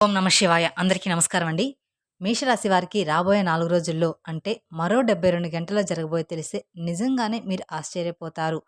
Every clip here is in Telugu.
ఓం నమ శివాయ. అందరికీ నమస్కారం అండి. మేషరాశి వారికి రాబోయే నాలుగు రోజుల్లో అంటే మరో డెబ్బై రెండు గంటల్లో జరగబోయే తెలిస్తే నిజంగానే మీరు ఆశ్చర్యపోతారు.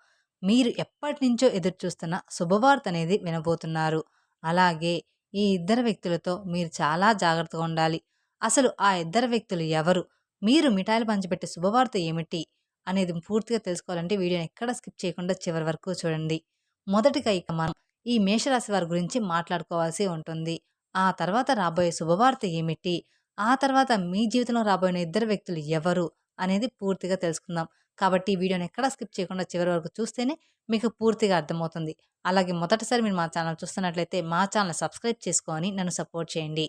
మీరు ఎప్పటి నుంచో ఎదురు చూస్తున్న శుభవార్త అనేది వినబోతున్నారు. అలాగే ఈ ఇద్దరు వ్యక్తులతో మీరు చాలా జాగ్రత్తగా ఉండాలి. అసలు ఆ ఇద్దరు వ్యక్తులు ఎవరు? మీరు మిఠాయిలు పంచిపెట్టే శుభవార్త ఏమిటి? అనేది పూర్తిగా తెలుసుకోవాలంటే వీడియోని ఎక్కడ స్కిప్ చేయకుండా చివరి వరకు చూడండి. మొదటిగా ఇక మనం ఈ మేషరాశి వారి గురించి మాట్లాడుకోవాల్సి ఉంటుంది. ఆ తర్వాత రాబోయే శుభవార్త ఏమిటి? ఆ తర్వాత మీ జీవితంలో రాబోయే ఇద్దరు వ్యక్తులు ఎవరు? అనేది పూర్తిగా తెలుసుకుందాం. కాబట్టి ఈ వీడియోని ఎక్కడ స్కిప్ చేయకుండా చివరి వరకు చూస్తేనే మీకు పూర్తిగా అర్థమవుతుంది. అలాగే మొదటిసారి మీరు మా ఛానల్ చూస్తున్నట్లయితే మా ఛానల్ సబ్స్క్రైబ్ చేసుకొని నన్ను సపోర్ట్ చేయండి.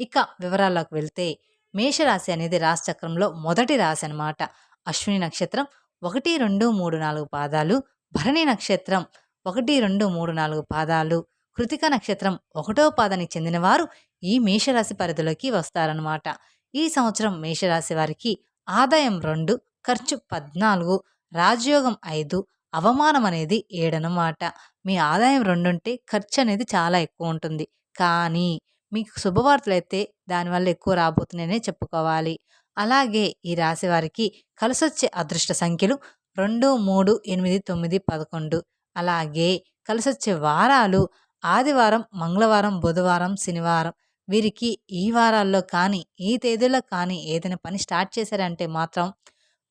ఇక వివరాల్లోకి వెళ్తే మేషరాశి అనేది రాశి చక్రంలో మొదటి రాశి అనమాట అశ్విని నక్షత్రం ఒకటి రెండు మూడు నాలుగు పాదాలు. భరణి నక్షత్రం ఒకటి రెండు మూడు నాలుగు పాదాలు. కృతిక నక్షత్రం ఒకటో పాదానికి చెందినవారు ఈ మేషరాశి పరిధిలోకి వస్తారనమాట ఈ సంవత్సరం మేషరాశి వారికి ఆదాయం రెండు ఖర్చు పద్నాలుగు రాజయోగం ఐదు అవమానం అనేది ఏడనమాట మీ ఆదాయం రెండుంటే ఖర్చు అనేది చాలా ఎక్కువ ఉంటుంది. కానీ మీకు శుభవార్తలు అయితే దానివల్ల ఎక్కువ రాబోతున్నాయనే చెప్పుకోవాలి. అలాగే ఈ రాశి వారికి కలిసొచ్చే అదృష్ట సంఖ్యలు రెండు మూడు ఎనిమిది తొమ్మిది పదకొండు. అలాగే కలిసొచ్చే వారాలు ఆదివారం మంగళవారం బుధవారం శనివారం వీరికి ఈ వారాల్లో కానీ ఈ తేదీలో కానీ ఏదైనా పని స్టార్ట్ చేశారంటే మాత్రం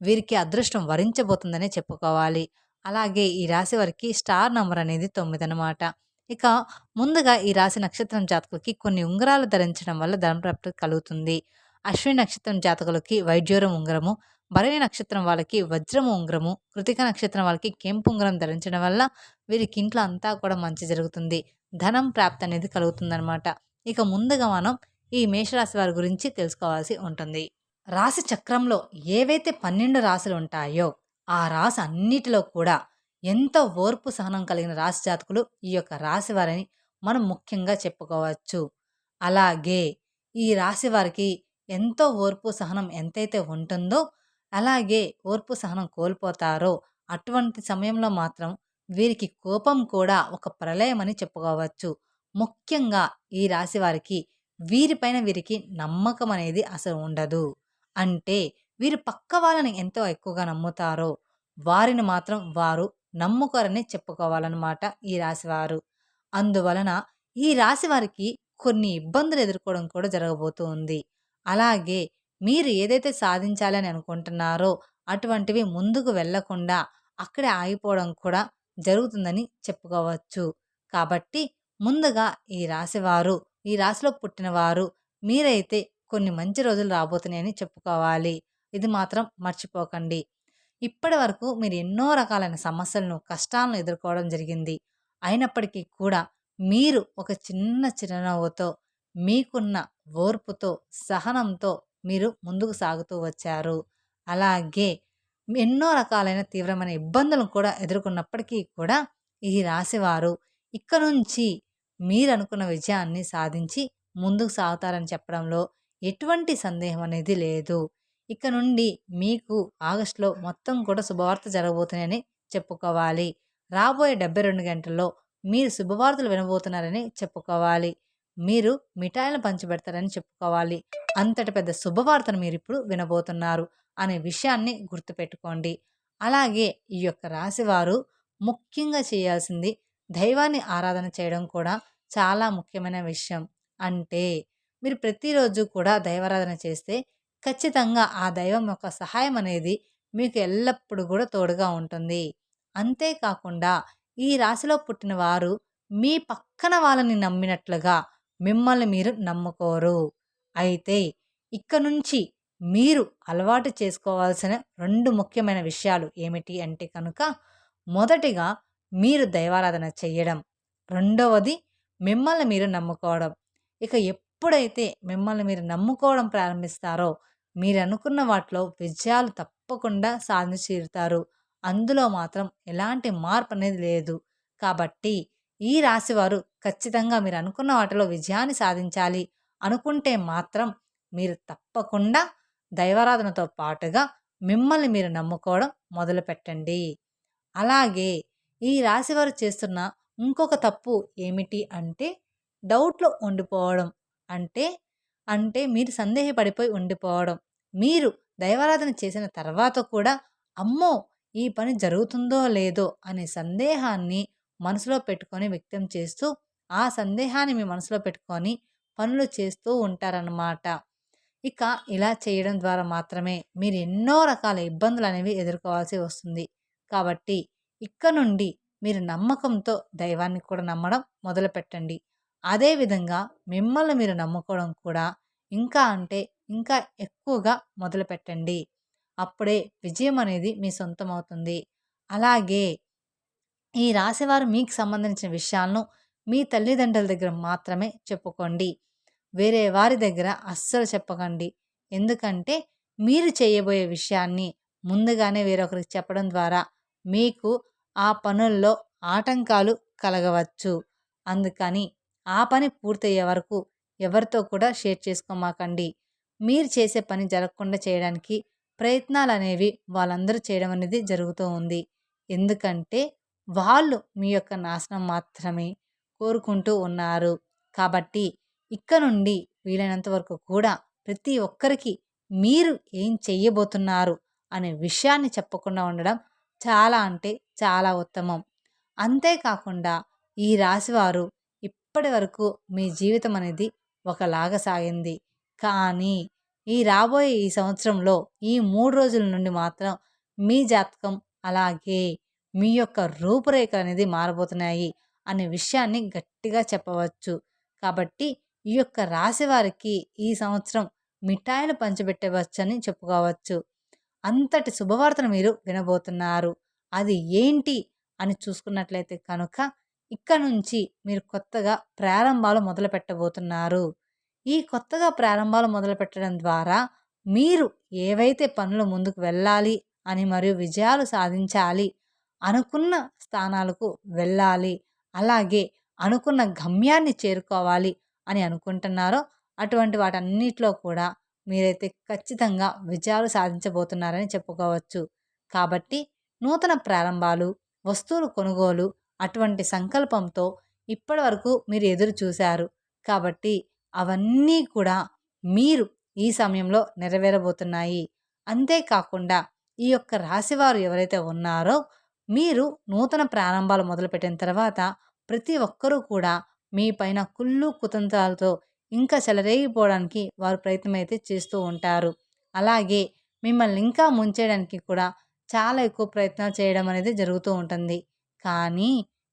వీరికి అదృష్టం వరించబోతుందనే చెప్పుకోవాలి. అలాగే ఈ రాశి వారికి స్టార్ నంబర్ అనేది తొమ్మిది అనమాట ఇక ముందుగా ఈ రాశి నక్షత్రం జాతకులకి కొన్ని ఉంగరాలు ధరించడం వల్ల ధనప్రాప్తి కలుగుతుంది. అశ్విని నక్షత్రం జాతకులకి వైద్యోరం ఉంగరము భరణి నక్షత్రం వాళ్ళకి వజ్రము ఉంగరము కృతిక నక్షత్రం వాళ్ళకి కెంపు ఉంగరం ధరించడం వల్ల వీరికి ఇంట్లో అంతా కూడా మంచి జరుగుతుంది. ధనం ప్రాప్తి అనేది కలుగుతుందనమాట ఇక ముందుగా మనం ఈ మేషరాశి వారి గురించి తెలుసుకోవాల్సి ఉంటుంది. రాశి చక్రంలో ఏవైతే పన్నెండు రాశులు ఉంటాయో ఆ రాశి అన్నిటిలో కూడా ఎంతో ఓర్పు సహనం కలిగిన రాశి జాతకులు ఈ యొక్క రాశి వారిని మనం ముఖ్యంగా చెప్పుకోవచ్చు. అలాగే ఈ రాశి వారికి ఎంతో ఓర్పు సహనం ఎంతైతే ఉంటుందో అలాగే ఓర్పు సహనం కోల్పోతారో అటువంటి సమయంలో మాత్రం వీరికి కోపం కూడా ఒక ప్రళయమని అని చెప్పుకోవచ్చు. ముఖ్యంగా ఈ రాశి వారికి వీరిపైన వీరికి నమ్మకం అనేది అసలు ఉండదు. అంటే వీరు పక్క వాళ్ళని ఎంతో ఎక్కువగా నమ్ముతారో వారిని మాత్రం వారు నమ్ముకోరని చెప్పుకోవాలన్నమాట ఈ రాశివారు అందువలన ఈ రాశి వారికి కొన్ని ఇబ్బందులు ఎదుర్కోవడం కూడా జరగబోతూ ఉంది. అలాగే మీరు ఏదైతే సాధించాలని అనుకుంటున్నారో అటువంటివి ముందుకు వెళ్ళకుండా అక్కడే ఆగిపోవడం కూడా జరుగుతుందని చెప్పుకోవచ్చు. కాబట్టి ముందుగా ఈ రాశివారు ఈ రాశిలో పుట్టినవారు మీరైతే కొన్ని మంచి రోజులు రాబోతున్నాయని చెప్పుకోవాలి. ఇది మాత్రం మర్చిపోకండి. ఇప్పటి వరకు మీరు ఎన్నో రకాలైన సమస్యలను కష్టాలను ఎదుర్కోవడం జరిగింది. అయినప్పటికీ కూడా మీరు ఒక చిన్న చిరునవ్వుతో మీకున్న ఓర్పుతో సహనంతో మీరు ముందుకు సాగుతూ వచ్చారు. అలాగే ఎన్నో రకాలైన తీవ్రమైన ఇబ్బందులను కూడా ఎదుర్కొన్నప్పటికీ కూడా ఈ రాశివారు ఇక్కడ నుంచి మీరు అనుకున్న విజయాన్ని సాధించి ముందుకు సాగుతారని చెప్పడంలో ఎటువంటి సందేహం అనేది లేదు. ఇక నుండి మీకు ఆగస్టులో మొత్తం కూడా శుభవార్త జరగబోతున్నాయని చెప్పుకోవాలి. రాబోయే డెబ్బై రెండు గంటల్లో మీరు శుభవార్తలు వినబోతున్నారని చెప్పుకోవాలి. మీరు మిఠాయిలను పంచిపెడతారని చెప్పుకోవాలి. అంతటి పెద్ద శుభవార్తను మీరు ఇప్పుడు వినబోతున్నారు అనే విషయాన్ని గుర్తుపెట్టుకోండి. అలాగే ఈ యొక్క రాశివారు ముఖ్యంగా చేయాల్సింది దైవాన్ని ఆరాధన చేయడం కూడా చాలా ముఖ్యమైన విషయం. అంటే మీరు ప్రతిరోజు కూడా దైవారాధన చేస్తే ఖచ్చితంగా ఆ దైవం యొక్క సహాయం అనేది మీకు ఎల్లప్పుడూ కూడా తోడుగా ఉంటుంది. అంతేకాకుండా ఈ రాశిలో పుట్టిన వారు మీ పక్కన వాళ్ళని నమ్మినట్లుగా మిమ్మల్ని మీరు నమ్ముకోరు. అయితే ఇక్క నుంచి మీరు అలవాటు చేసుకోవాల్సిన రెండు ముఖ్యమైన విషయాలు ఏమిటి అంటే కనుక మొదటిగా మీరు దైవారాధన చేయడం రెండవది మిమ్మల్ని మీరు నమ్ముకోవడం. ఇక ఎప్పుడైతే మిమ్మల్ని మీరు నమ్ముకోవడం ప్రారంభిస్తారో మీరు అనుకున్న వాటిలో విజయాలు తప్పకుండా సాధించి తీరుతారు. అందులో మాత్రం ఎలాంటి మార్పు అనేది లేదు. కాబట్టి ఈ రాశివారు ఖచ్చితంగా మీరు అనుకున్న వాటిలో విజయాన్ని సాధించాలి అనుకుంటే మాత్రం మీరు తప్పకుండా దైవారాధనతో పాటుగా మిమ్మల్ని మీరు నమ్ముకోవడం మొదలు పెట్టండి. అలాగే ఈ రాశివారు చేస్తున్న ఇంకొక తప్పు ఏమిటి అంటే డౌట్లో ఉండిపోవడం. అంటే అంటే మీరు సందేహపడిపోయి ఉండిపోవడం. మీరు దైవారాధన చేసిన తర్వాత కూడా అమ్మో ఈ పని జరుగుతుందో లేదో అనే సందేహాన్ని మనసులో పెట్టుకొని వ్యక్తం చేస్తూ ఆ సందేహాన్ని మీ మనసులో పెట్టుకొని పనులు చేస్తూ ఉంటారన్నమాట. ఇక ఇలా చేయడం ద్వారా మాత్రమే మీరు ఎన్నో రకాల ఇబ్బందులు అనేవి ఎదుర్కోవాల్సి వస్తుంది. కాబట్టి ఇక్కడ నుండి మీరు నమ్మకంతో దైవాన్ని కూడా నమ్మడం మొదలుపెట్టండి అదేవిధంగా మిమ్మల్ని మీరు నమ్ముకోవడం కూడా ఇంకా అంటే ఇంకా ఎక్కువగా మొదలు పెట్టండి. అప్పుడే విజయం అనేది మీ సొంతం అవుతుంది అలాగే ఈ రాశివారు మీకు సంబంధించిన విషయాలను మీ తల్లిదండ్రుల దగ్గర మాత్రమే చెప్పుకోండి. వేరే వారి దగ్గర అస్సలు చెప్పకండి. ఎందుకంటే మీరు చేయబోయే విషయాన్ని ముందుగానే వేరొకరికి చెప్పడం ద్వారా మీకు ఆ పనుల్లో ఆటంకాలు కలగవచ్చు. అందుకని ఆ పని పూర్తయ్యే వరకు ఎవరితో కూడా షేర్ చేసుకోమాకండి. మీరు చేసే పని జరగకుండా చేయడానికి ప్రయత్నాలు అనేవి వాళ్ళందరూ చేయడం అనేది జరుగుతూ ఉంది. ఎందుకంటే వాళ్ళు మీ యొక్క నాశనం మాత్రమే కోరుకుంటూ ఉన్నారు. కాబట్టి ఇక్క నుండి వీలైనంత వరకు కూడా ప్రతి ఒక్కరికి మీరు ఏం చెయ్యబోతున్నారు అనే విషయాన్ని చెప్పకుండా ఉండడం చాలా అంటే చాలా ఉత్తమం. అంతేకాకుండా ఈ రాశివారు ఇప్పటి వరకు మీ జీవితం అనేది ఒకలాగా సాగింది. కానీ ఈ రాబోయే ఈ సంవత్సరంలో ఈ మూడు రోజుల నుండి మాత్రం మీ జాతకం అలాగే మీ యొక్క రూపురేఖ అనేది మారబోతున్నాయి అనే విషయాన్ని గట్టిగా చెప్పవచ్చు. కాబట్టి ఈ యొక్క రాశి వారికి ఈ సంవత్సరం మిఠాయిలు పంచిపెట్టవచ్చని చెప్పుకోవచ్చు. అంతటి శుభవార్తను మీరు వినబోతున్నారు. అది ఏంటి అని చూసుకున్నట్లయితే కనుక ఇక్కడ నుంచి మీరు కొత్తగా ప్రారంభాలు మొదలు పెట్టబోతున్నారు ఈ కొత్తగా ప్రారంభాలు మొదలు పెట్టడం ద్వారా మీరు ఏవైతే పనులు ముందుకు వెళ్ళాలి అని మరియు విజయాలు సాధించాలి అనుకున్న స్థానాలకు వెళ్ళాలి. అలాగే అనుకున్న గమ్యాన్ని చేరుకోవాలి అని అనుకుంటున్నారో అటువంటి వాటన్నిటిలో కూడా మీరైతే ఖచ్చితంగా విజయాలు సాధించబోతున్నారని చెప్పుకోవచ్చు. కాబట్టి నూతన ప్రారంభాలు వస్తువులు కొనుగోలు అటువంటి సంకల్పంతో ఇప్పటి వరకు మీరు ఎదురు చూశారు. కాబట్టి అవన్నీ కూడా మీరు ఈ సమయంలో నెరవేరబోతున్నాయి. అంతేకాకుండా ఈ యొక్క రాశివారు ఎవరైతే ఉన్నారో మీరు నూతన ప్రారంభాలు మొదలుపెట్టిన తర్వాత ప్రతి ఒక్కరూ కూడా మీ పైన కుళ్ళు కుతంత్రాలతో ఇంకా చెలరేగిపోవడానికి వారు ప్రయత్నం అయితే చేస్తూ ఉంటారు. అలాగే మిమ్మల్ని ఇంకా ముంచేయడానికి కూడా చాలా ఎక్కువ ప్రయత్నాలు చేయడం అనేది జరుగుతూ ఉంటుంది. కానీ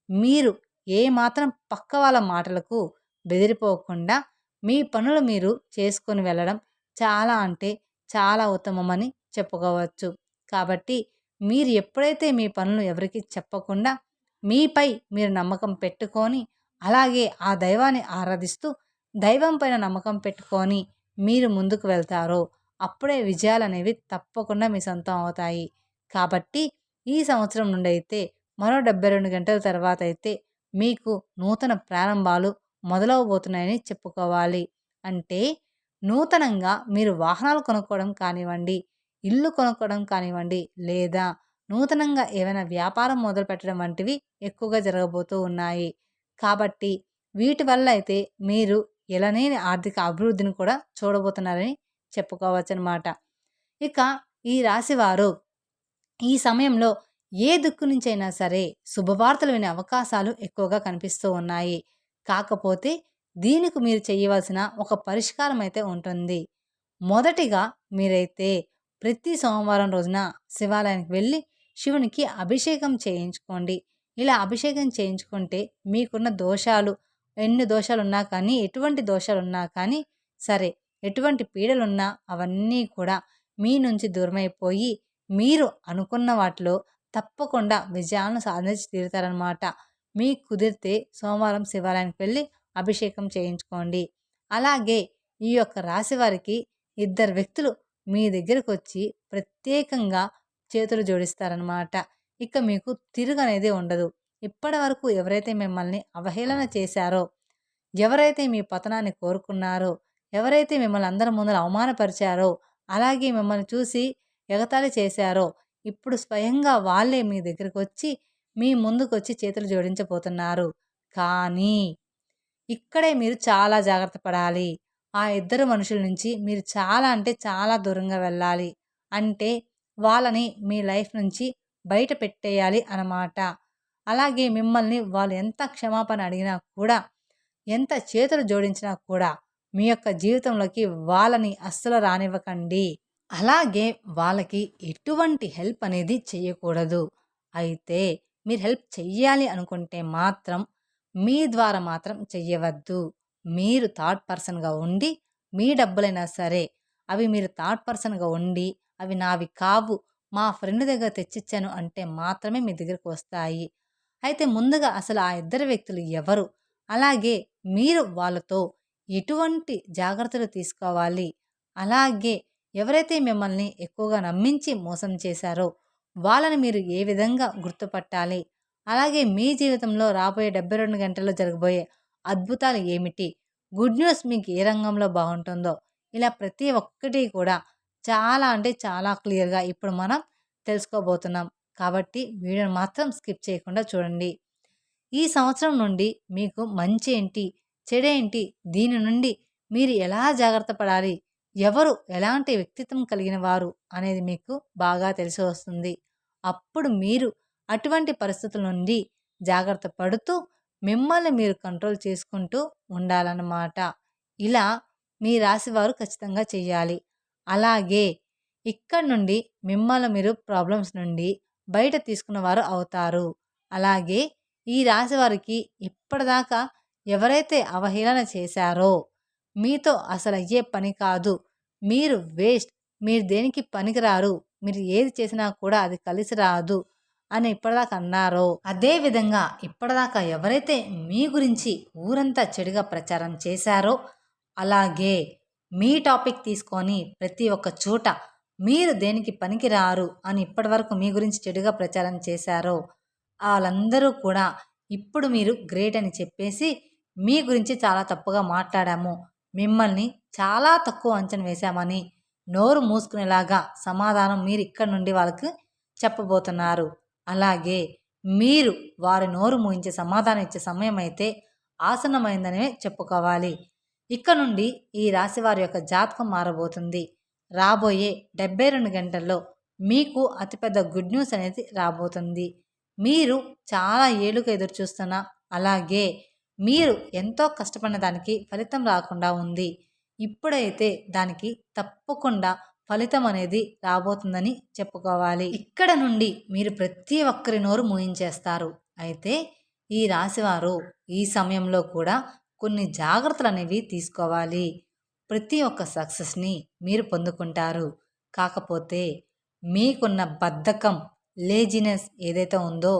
మీరు ఏ మాత్రం పక్క వాళ్ళ మాటలకు బెదిరిపోకుండా మీ పనులు మీరు చేసుకొని వెళ్ళడం చాలా అంటే చాలా ఉత్తమమని చెప్పుకోవచ్చు. కాబట్టి మీరు ఎప్పుడైతే మీ పనులు ఎవరికి చెప్పకుండా మీపై మీరు నమ్మకం పెట్టుకొని అలాగే ఆ దైవాన్ని ఆరాధిస్తూ దైవం పైన నమ్మకం పెట్టుకొని మీరు ముందుకు వెళ్తారో అప్పుడే విజయాలు అనేవి తప్పకుండా మీ సొంతం అవుతాయి. కాబట్టి ఈ సంవత్సరం నుండి అయితే మరో డెబ్బై రెండు గంటల తర్వాత అయితే మీకు నూతన ప్రారంభాలు మొదలవబోతున్నాయని చెప్పుకోవాలి. అంటే నూతనంగా మీరు వాహనాలు కొనుక్కోవడం కానివ్వండి ఇల్లు కొనుక్కోవడం కానివ్వండి లేదా నూతనంగా ఏమైనా వ్యాపారం మొదలు పెట్టడం వంటివి ఎక్కువగా జరగబోతూ ఉన్నాయి. కాబట్టి వీటి వల్ల అయితే మీరు ఎలానేని ఆర్థిక అభివృద్ధిని కూడా చూడబోతున్నారని చెప్పుకోవచ్చు అనమాట ఇక ఈ రాశివారు ఈ సమయంలో ఏ దిక్కు నుంచైనా సరే శుభవార్తలు వినే అవకాశాలు ఎక్కువగా కనిపిస్తూ ఉన్నాయి. కాకపోతే దీనికి మీరు చేయవలసిన ఒక పరిష్కారం అయితే ఉంటుంది. మొదటిగా మీరైతే ప్రతి సోమవారం రోజున శివాలయానికి వెళ్ళి శివునికి అభిషేకం చేయించుకోండి. ఇలా అభిషేకం చేయించుకుంటే మీకున్న దోషాలు ఎన్ని దోషాలు ఉన్నా కానీ ఎటువంటి దోషాలు ఉన్నా కానీ సరే ఎటువంటి పీడలున్నా అవన్నీ కూడా మీ నుంచి దూరమైపోయి మీరు అనుకున్న వాటిలో తప్పకుండా విజయాలను సాధించి తీరుతారనమాట మీకు కుదిరితే సోమవారం శివాలయానికి వెళ్ళి అభిషేకం చేయించుకోండి. అలాగే ఈ యొక్క రాశి వారికి ఇద్దరు వ్యక్తులు మీ దగ్గరకు వచ్చి ప్రత్యేకంగా చేతులు జోడిస్తారనమాట ఇక మీకు తిరుగు అనేది ఉండదు. ఇప్పటి వరకు ఎవరైతే మిమ్మల్ని అవహేళన చేశారో ఎవరైతే మీ పతనాన్ని కోరుకున్నారో ఎవరైతే మిమ్మల్ని అందరి ముందర అవమానపరిచారో అలాగే మిమ్మల్ని చూసి ఎగతాళి చేశారో ఇప్పుడు స్వయంగా వాళ్ళే మీ దగ్గరికి వచ్చి మీ ముందుకు వచ్చి చేతులు జోడించబోతున్నారు. కానీ ఇక్కడే మీరు చాలా జాగ్రత్త పడాలి. ఆ ఇద్దరు మనుషుల నుంచి మీరు చాలా అంటే చాలా దూరంగా వెళ్ళాలి. అంటే వాళ్ళని మీ లైఫ్ నుంచి బయట పెట్టేయాలి అన్నమాట. అలాగే మిమ్మల్ని వాళ్ళు ఎంత క్షమాపణ అడిగినా కూడా ఎంత చేతులు జోడించినా కూడా మీ యొక్క జీవితంలోకి వాళ్ళని అస్సలు రానివ్వకండి. అలాగే వాళ్ళకి ఎటువంటి హెల్ప్ అనేది చేయకూడదు. అయితే మీరు హెల్ప్ చెయ్యాలి అనుకుంటే మాత్రం మీ ద్వారా మాత్రం చెయ్యవద్దు. మీరు థర్డ్ పర్సన్గా ఉండి మీ డబ్బులైనా సరే అవి మీరు థర్డ్ పర్సన్గా ఉండి అవి నావి కావు మా ఫ్రెండ్ దగ్గర తెచ్చిచ్చాను అంటే మాత్రమే మీ దగ్గరకు వస్తాయి. అయితే ముందుగా అసలు ఆ ఇద్దరు వ్యక్తులు ఎవరు? అలాగే మీరు వాళ్ళతో ఎటువంటి జాగ్రత్తలు తీసుకోవాలి? అలాగే ఎవరైతే మిమ్మల్ని ఎక్కువగా నమ్మించి మోసం చేశారో వాళ్ళని మీరు ఏ విధంగా గుర్తుపట్టాలి? అలాగే మీ జీవితంలో రాబోయే డెబ్బై రెండు గంటల్లో జరగబోయే అద్భుతాలు ఏమిటి? గుడ్ న్యూస్ మీకు ఏ రంగంలో బాగుంటుందో? ఇలా ప్రతి ఒక్కటి కూడా చాలా అంటే చాలా క్లియర్గా ఇప్పుడు మనం తెలుసుకోబోతున్నాం. కాబట్టి వీడియోని మాత్రం స్కిప్ చేయకుండా చూడండి. ఈ సంవత్సరం నుండి మీకు మంచి ఏంటి? చెడేంటి దీని నుండి మీరు ఎలా జాగ్రత్త పడాలి? ఎవరు ఎలాంటి వ్యక్తిత్వం కలిగిన వారు అనేది మీకు బాగా తెలిసి వస్తుంది. అప్పుడు మీరు అటువంటి పరిస్థితుల నుండి జాగ్రత్త పడుతూ మిమ్మల్ని మీరు కంట్రోల్ చేసుకుంటూ ఉండాలన్నమాట. ఇలా మీ రాశివారు ఖచ్చితంగా చేయాలి అలాగే ఇక్కడ నుండి మిమ్మల్ని మీరు ప్రాబ్లమ్స్ నుండి బయట తీసుకున్న వారు అవుతారు. అలాగే ఈ రాశి వారికి ఇప్పటిదాకా ఎవరైతే అవహేళన చేశారో మీతో అసలు అయ్యే పని కాదు. మీరు వేస్ట్. మీరు దేనికి పనికిరారు? మీరు ఏది చేసినా కూడా అది కలిసి రాదు. అని ఇప్పటిదాకా అన్నారో అదేవిధంగా ఇప్పటిదాకా ఎవరైతే మీ గురించి ఊరంతా చెడుగా ప్రచారం చేశారో అలాగే మీ టాపిక్ తీసుకొని ప్రతి ఒక్క చోట మీరు దేనికి పనికిరారు అని ఇప్పటివరకు మీ గురించి చెడుగా ప్రచారం చేశారో వాళ్ళందరూ కూడా ఇప్పుడు మీరు గ్రేట్ అని చెప్పేసి మీ గురించి చాలా తప్పుగా మాట్లాడాము. మిమ్మల్ని చాలా తక్కువ అంచనా వేశామని నోరు మూసుకునేలాగా సమాధానం మీరు ఇక్కడి నుండి వాళ్ళకి చెప్పబోతున్నారు. అలాగే మీరు వారి నోరు మూయించే సమాధానం ఇచ్చే సమయం అయితే ఆసన్నమైందనే చెప్పుకోవాలి. ఇక్కడ నుండి ఈ రాశి వారి యొక్క జాతకం మారబోతుంది. రాబోయే డెబ్బై రెండు గంటల్లో మీకు అతిపెద్ద గుడ్ న్యూస్ అనేది రాబోతుంది. మీరు చాలా ఏళ్ళుగా ఎదురు చూస్తున్న అలాగే మీరు ఎంతో కష్టపడిన దానికి ఫలితం రాకుండా ఉంది. ఇప్పుడైతే దానికి తప్పకుండా ఫలితం అనేది రాబోతుందని చెప్పుకోవాలి. ఇక్కడ నుండి మీరు ప్రతి ఒక్కరి నోరు మూయించేస్తారు. అయితే ఈ రాశివారు ఈ సమయంలో కూడా కొన్ని జాగ్రత్తలు అనేవి తీసుకోవాలి. ప్రతి ఒక్క సక్సెస్ని మీరు పొందుకుంటారు. కాకపోతే మీకున్న బద్ధకం లేజినెస్ ఏదైతే ఉందో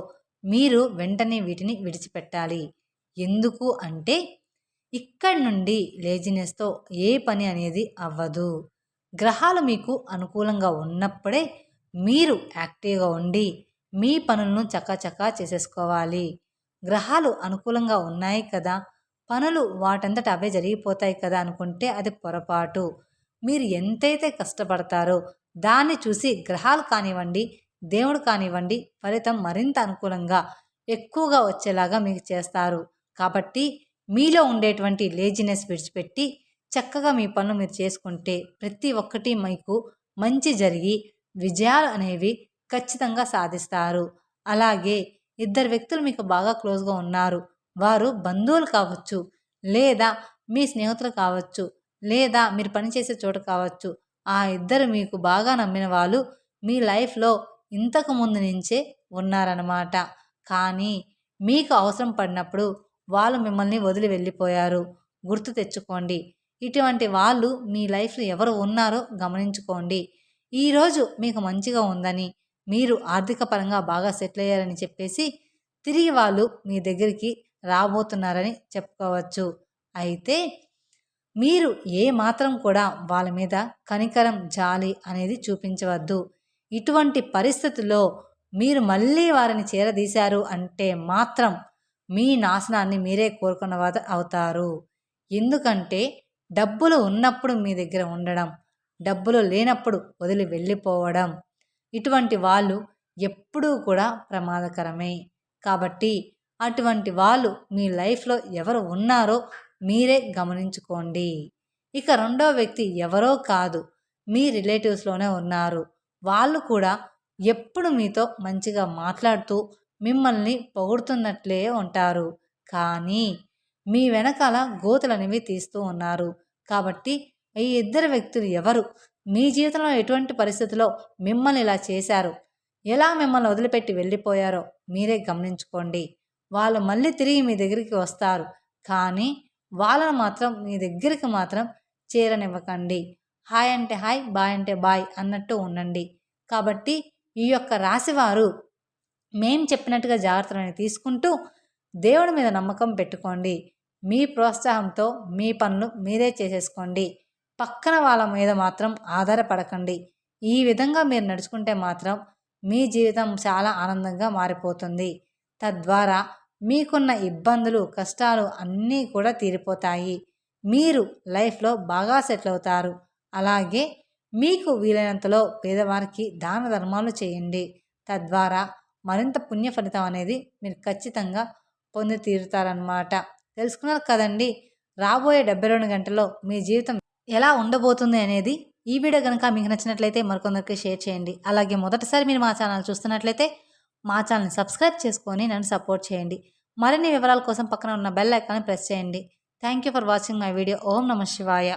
మీరు వెంటనే వీటిని విడిచిపెట్టాలి. ఎందుకు అంటే ఇక్కడి నుండి లేజినెస్తో ఏ పని అనేది అవ్వదు. గ్రహాలు మీకు అనుకూలంగా ఉన్నప్పుడే మీరు యాక్టివ్గా ఉండి మీ పనులను చకాచకా చేసేసుకోవాలి. గ్రహాలు అనుకూలంగా ఉన్నాయి కదా పనులు వాటంతట అవే జరిగిపోతాయి కదా అనుకుంటే అది పొరపాటు. మీరు ఎంతైతే కష్టపడతారో దాన్ని చూసి గ్రహాలు కానివ్వండి దేవుడు కానివ్వండి ఫలితం మరింత అనుకూలంగా ఎక్కువగా వచ్చేలాగా మీకు చేస్తారు. కాబట్టి మీలో ఉండేటువంటి లేజినెస్ విడిచిపెట్టి చక్కగా మీ పనులు మీరు చేసుకుంటే ప్రతి ఒక్కటి మీకు మంచి జరిగి విజయాలు అనేవి ఖచ్చితంగా సాధిస్తారు. అలాగే ఇద్దరు వ్యక్తులు మీకు బాగా క్లోజ్గా ఉన్నారు. వారు బంధువులు కావచ్చు లేదా మీ స్నేహితులు కావచ్చు లేదా మీరు పనిచేసే చోట కావచ్చు ఆ ఇద్దరు మీకు బాగా నమ్మిన వాళ్ళు మీ లైఫ్లో ఇంతకు ముందు నుంచే ఉన్నారన్నమాట. కానీ మీకు అవసరం పడినప్పుడు వాళ్ళు మిమ్మల్ని వదిలి వెళ్ళిపోయారు. గుర్తు తెచ్చుకోండి. ఇటువంటి వాళ్ళు మీ లైఫ్లో ఎవరు ఉన్నారో గమనించుకోండి. ఈరోజు మీకు మంచిగా ఉందని మీరు ఆర్థిక పరంగా బాగా సెటిల్ అయ్యారని చెప్పేసి తిరిగి వాళ్ళు మీ దగ్గరికి రాబోతున్నారని చెప్పుకోవచ్చు. అయితే మీరు ఏ మాత్రం కూడా వాళ్ళ మీద కనికరం జాలి అనేది చూపించవద్దు. ఇటువంటి పరిస్థితుల్లో మీరు మళ్ళీ వారిని చేరదీశారు అంటే మాత్రం మీ నాశనాన్ని మీరే కోరుకున్న అవుతారు. ఎందుకంటే డబ్బులు ఉన్నప్పుడు మీ దగ్గర ఉండడం డబ్బులు లేనప్పుడు వదిలి వెళ్ళిపోవడం. ఇటువంటి వాళ్ళు ఎప్పుడూ కూడా ప్రమాదకరమే. కాబట్టి అటువంటి వాళ్ళు మీ లైఫ్లో ఎవరు ఉన్నారో మీరే గమనించుకోండి. ఇక రెండో వ్యక్తి ఎవరో కాదు మీ రిలేటివ్స్లోనే ఉన్నారు. వాళ్ళు కూడా ఎప్పుడు మీతో మంచిగా మాట్లాడుతూ మిమ్మల్ని పొగుడుతున్నట్లే ఉంటారు. కానీ మీ వెనకాల గోతులనేవి తీస్తూ ఉన్నారు. కాబట్టి ఈ ఇద్దరు వ్యక్తులు ఎవరు? మీ జీవితంలో ఎటువంటి పరిస్థితిలో మిమ్మల్ని ఇలా చేశారు? ఎలా మిమ్మల్ని వదిలిపెట్టి వెళ్ళిపోయారో మీరే గమనించుకోండి. వాళ్ళు మళ్ళీ తిరిగి మీ దగ్గరికి వస్తారు. కానీ వాళ్ళను మాత్రం మీ దగ్గరికి మాత్రం చేరనివ్వకండి. హాయ్ అంటే హాయ్ బాయ్ అంటే బాయ్ అన్నట్టు ఉండండి. కాబట్టి ఈ యొక్క రాశివారు మేం చెప్పినట్టుగా జాగ్రత్తలను తీసుకుంటూ దేవుడి మీద నమ్మకం పెట్టుకోండి. మీ ప్రోత్సాహంతో మీ పనులు మీరే చేసేసుకోండి. పక్కన వాళ్ళ మీద మాత్రం ఆధారపడకండి. ఈ విధంగా మీరు నడుచుకుంటే మాత్రం మీ జీవితం చాలా ఆనందంగా మారిపోతుంది. తద్వారా మీకున్న ఇబ్బందులు కష్టాలు అన్నీ కూడా తీరిపోతాయి. మీరు లైఫ్లో బాగా సెటిల్ అవుతారు. అలాగే మీకు వీలైనంతలో పేదవారికి దాన ధర్మాలు చేయండి. తద్వారా మరింత పుణ్య ఫలితం అనేది మీరు ఖచ్చితంగా పొంది తీరుతారనమాట తెలుసుకున్నారు కదండి రాబోయే డెబ్బై రెండు గంటల్లో మీ జీవితం ఎలా ఉండబోతుంది అనేది ఈ వీడియో కనుక మీకు నచ్చినట్లయితే మరికొందరికి షేర్ చేయండి. అలాగే మొదటిసారి మీరు మా ఛానల్ చూస్తున్నట్లయితే మా ఛానల్ని సబ్స్క్రైబ్ చేసుకొని నన్ను సపోర్ట్ చేయండి. మరిన్ని వివరాల కోసం పక్కన ఉన్న బెల్ ఐకాన్ని ప్రెస్ చేయండి. Thank you for watching my video. ఓం నమ శివాయ.